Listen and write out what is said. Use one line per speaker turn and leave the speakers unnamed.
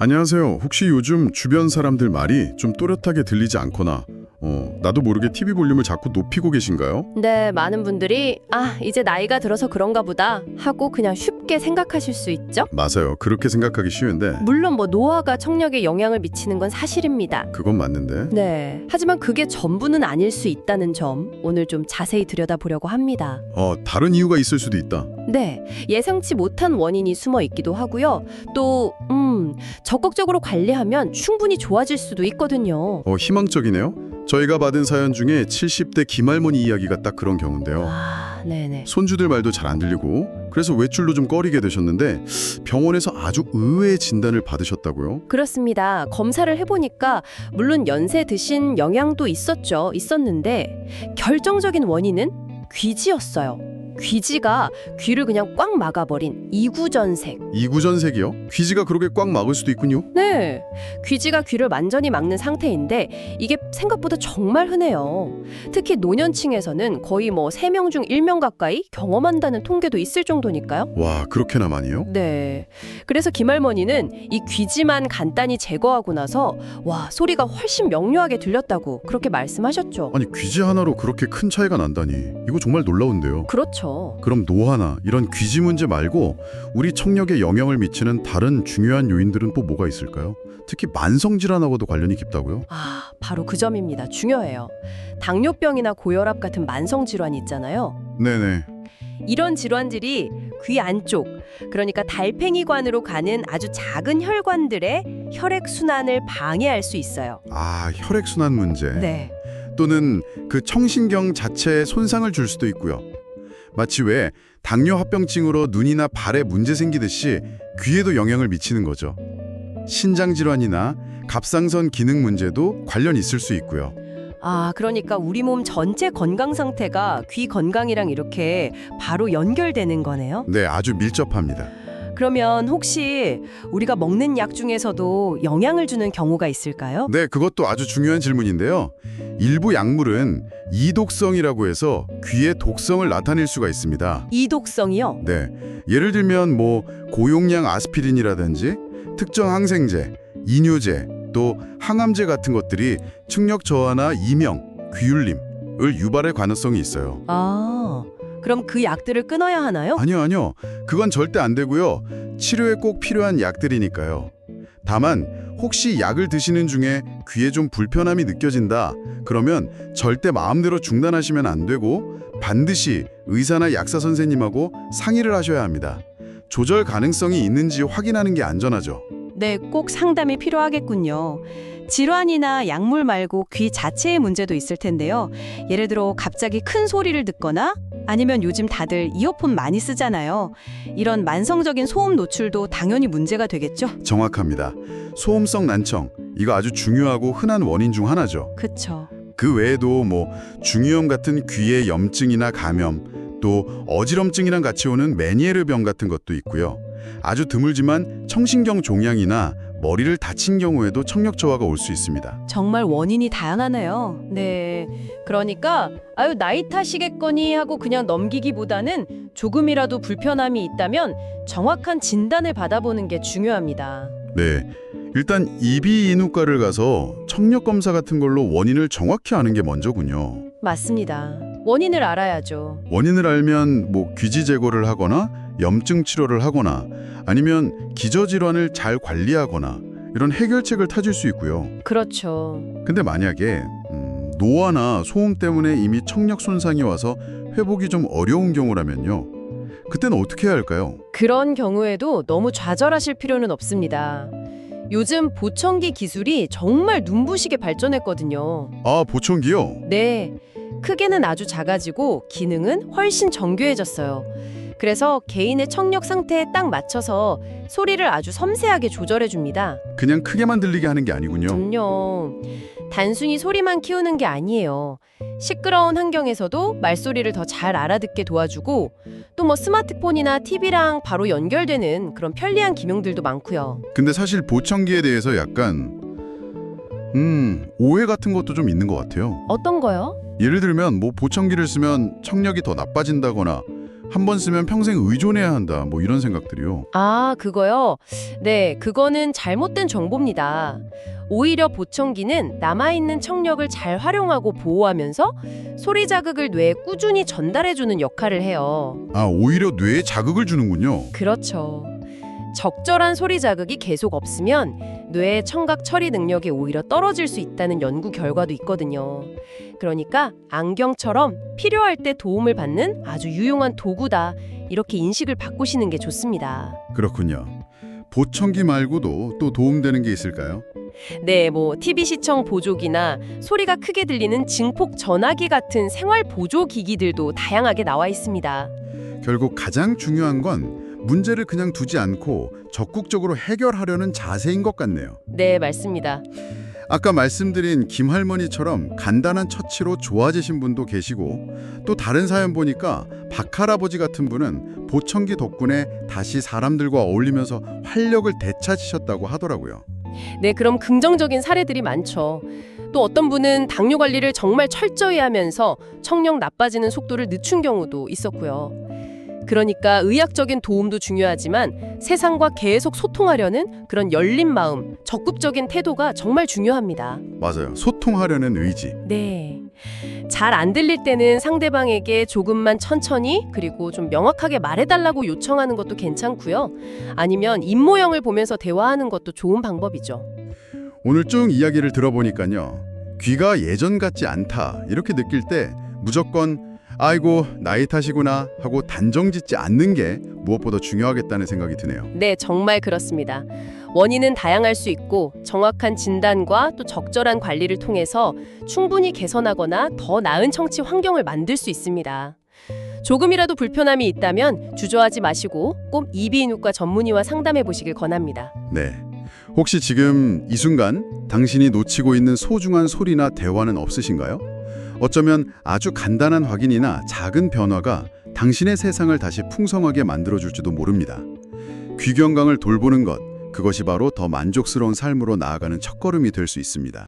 안녕하세요. 혹시 요즘 주변 사람들 말이 좀 또렷하게 들리지 않거나 어, 나도 모르게 TV 볼륨을 자꾸 높이고 계신가요?
네, 많은 분들이 아, 이제 나이가 들어서 그런가 보다 하고 그냥 쉽게 생각하실 수 있죠.
맞아요. 그렇게 생각하기 쉬운데
물론 뭐 노화가 청력에 영향을 미치는 건 사실입니다.
그건 맞는데
네. 하지만 그게 전부는 아닐 수 있다는 점 오늘 좀 자세히 들여다보려고 합니다.
어, 다른 이유가 있을 수도 있다.
네. 예상치 못한 원인이 숨어 있기도 하고요. 또 음, 적극적으로 관리하면 충분히 좋아질 수도 있거든요.
어, 희망적이네요. 저희가 받은 사연 중에 70대 김할머니 이야기가 딱 그런 경우인데요.
아, 네네.
손주들 말도 잘 안 들리고 그래서 외출도 좀 꺼리게 되셨는데 병원에서 아주 의외의 진단을 받으셨다고요?
그렇습니다. 검사를 해보니까 물론 연세 드신 영향도 있었죠. 있었는데 결정적인 원인은 귀지였어요. 귀지가 귀를 그냥 꽉 막아버린 이구전색.
이구전색이요? 귀지가 그렇게 꽉 막을 수도 있군요.
네. 귀지가 귀를 완전히 막는 상태인데 이게 생각보다 정말 흔해요. 특히 노년층에서는 거의 뭐 3명 중 1명 가까이 경험한다는 통계도 있을 정도니까요.
와, 그렇게나 많이요?
네. 그래서 김할머니는 이 귀지만 간단히 제거하고 나서 와, 소리가 훨씬 명료하게 들렸다고 그렇게 말씀하셨죠.
아니 귀지 하나로 그렇게 큰 차이가 난다니 이거 정말 놀라운데요.
그렇죠.
그럼 노화나 이런 귀지 문제 말고 우리 청력에 영향을 미치는 다른 중요한 요인들은 또 뭐가 있을까요? 특히 만성 질환하고도 관련이 깊다고요?
아, 바로 그 점입니다. 중요해요. 당뇨병이나 고혈압 같은 만성 질환이 있잖아요.
네네.
이런 질환들이 귀 안쪽, 그러니까 달팽이관으로 가는 아주 작은 혈관들의 혈액 순환을 방해할 수 있어요.
아 혈액 순환 문제
네.
또는 그 청신경 자체에 손상을 줄 수도 있고요. 마치 왜 당뇨 합병증으로 눈이나 발에 문제 생기듯이 귀에도 영향을 미치는 거죠. 신장 질환이나 갑상선 기능 문제도 관련 있을 수 있고요.
아, 그러니까 우리 몸 전체 건강 상태가 귀 건강이랑 이렇게 바로 연결되는 거네요.
네, 아주 밀접합니다.
그러면 혹시 우리가 먹는 약 중에서도 영향을 주는 경우가 있을까요?
네, 그것도 아주 중요한 질문인데요. 일부 약물은 이독성이라고 해서 귀의 독성을 나타낼 수가 있습니다.
이독성이요?
네, 예를 들면 뭐 고용량 아스피린이라든지 특정 항생제, 이뇨제, 또 항암제 같은 것들이 충격 저하나 이명, 귀울림을 유발할 가능성이 있어요.
아, 그럼 그 약들을 끊어야 하나요?
아니요, 아니요. 그건 절대 안 되고요. 치료에 꼭 필요한 약들이니까요. 다만 혹시 약을 드시는 중에 귀에 좀 불편함이 느껴진다. 그러면 절대 마음대로 중단하시면 안 되고 반드시 의사나 약사 선생님하고 상의를 하셔야 합니다. 조절 가능성이 있는지 확인하는 게 안전하죠.
네, 꼭 상담이 필요하겠군요. 질환이나 약물 말고 귀 자체의 문제도 있을 텐데요. 예를 들어 갑자기 큰 소리를 듣거나 아니면 요즘 다들 이어폰 많이 쓰잖아요. 이런 만성적인 소음 노출도 당연히 문제가 되겠죠?
정확합니다. 소음성 난청 이거 아주 중요하고 흔한 원인 중 하나죠.
그쵸.
그 외에도 뭐 중이염 같은 귀의 염증이나 감염, 또 어지럼증이랑 같이 오는 메니에르 병 같은 것도 있고요. 아주 드물지만 청신경 종양이나 머리를 다친 경우에도 청력 저하가 올 수 있습니다.
정말 원인이 다양하네요. 네. 그러니까 아유 나이 탓이겠거니 하고 그냥 넘기기보다는 조금이라도 불편함이 있다면 정확한 진단을 받아보는 게 중요합니다.
네. 일단 이비인후과를 가서 청력 검사 같은 걸로 원인을 정확히 아는 게 먼저군요.
맞습니다. 원인을 알아야죠.
원인을 알면 뭐 귀지 제거를 하거나 염증 치료를 하거나 아니면 기저질환을 잘 관리하거나 이런 해결책을 찾을 수 있고요.
그렇죠.
근데 만약에 음, 노화나 소음 때문에 이미 청력 손상이 와서 회복이 좀 어려운 경우라면요. 그때는 어떻게 해야 할까요?
그런 경우에도 너무 좌절하실 필요는 없습니다. 요즘 보청기 기술이 정말 눈부시게 발전했거든요.
아, 보청기요?
네. 크기는 아주 작아지고 기능은 훨씬 정교해졌어요. 그래서 개인의 청력 상태에 딱 맞춰서 소리를 아주 섬세하게 조절해 줍니다.
그냥 크게만 들리게 하는 게 아니군요.
그럼요. 단순히 소리만 키우는 게 아니에요. 시끄러운 환경에서도 말소리를 더 잘 알아듣게 도와주고 또 뭐 스마트폰이나 TV랑 바로 연결되는 그런 편리한 기능들도 많고요.
근데 사실 보청기에 대해서 약간 음, 오해 같은 것도 좀 있는 것 같아요.
어떤 거요?
예를 들면 뭐 보청기를 쓰면 청력이 더 나빠진다거나 한 번 쓰면 평생 의존해야 한다. 뭐 이런 생각들이요.
아, 그거요? 네, 그거는 잘못된 정보입니다. 오히려 보청기는 남아있는 청력을 잘 활용하고 보호하면서 소리 자극을 뇌에 꾸준히 전달해주는 역할을 해요.
아, 오히려 뇌에 자극을 주는군요.
그렇죠. 적절한 소리 자극이 계속 없으면 뇌의 청각 처리 능력이 오히려 떨어질 수 있다는 연구 결과도 있거든요. 그러니까 안경처럼 필요할 때 도움을 받는 아주 유용한 도구다. 이렇게 인식을 바꾸시는 게 좋습니다.
그렇군요. 보청기 말고도 또 도움되는 게 있을까요?
네, 뭐 TV 시청 보조기나 소리가 크게 들리는 증폭 전화기 같은 생활 보조 기기들도 다양하게 나와 있습니다.
결국 가장 중요한 건 문제를 그냥 두지 않고 적극적으로 해결하려는 자세인 것 같네요.
네, 맞습니다.
아까 말씀드린 김 할머니처럼 간단한 처치로 좋아지신 분도 계시고 또 다른 사연 보니까 박 할아버지 같은 분은 보청기 덕분에 다시 사람들과 어울리면서 활력을 되찾으셨다고 하더라고요.
네, 그럼 긍정적인 사례들이 많죠. 또 어떤 분은 당뇨 관리를 정말 철저히 하면서 청력 나빠지는 속도를 늦춘 경우도 있었고요. 그러니까 의학적인 도움도 중요하지만 세상과 계속 소통하려는 그런 열린 마음, 적극적인 태도가 정말 중요합니다.
맞아요. 소통하려는 의지.
네. 잘 안 들릴 때는 상대방에게 조금만 천천히 그리고 좀 명확하게 말해달라고 요청하는 것도 괜찮고요. 아니면 입모양을 보면서 대화하는 것도 좋은 방법이죠.
오늘 쭉 이야기를 들어보니까요. 귀가 예전 같지 않다 이렇게 느낄 때 무조건 아이고 나이 탓이구나 하고 단정 짓지 않는 게 무엇보다 중요하겠다는 생각이 드네요.
네, 정말 그렇습니다. 원인은 다양할 수 있고 정확한 진단과 또 적절한 관리를 통해서 충분히 개선하거나 더 나은 청취 환경을 만들 수 있습니다. 조금이라도 불편함이 있다면 주저하지 마시고 꼭 이비인후과 전문의와 상담해 보시길 권합니다.
네. 혹시 지금 이 순간 당신이 놓치고 있는 소중한 소리나 대화는 없으신가요? 어쩌면 아주 간단한 확인이나 작은 변화가 당신의 세상을 다시 풍성하게 만들어줄지도 모릅니다. 귀 건강을 돌보는 것, 그것이 바로 더 만족스러운 삶으로 나아가는 첫걸음이 될 수 있습니다.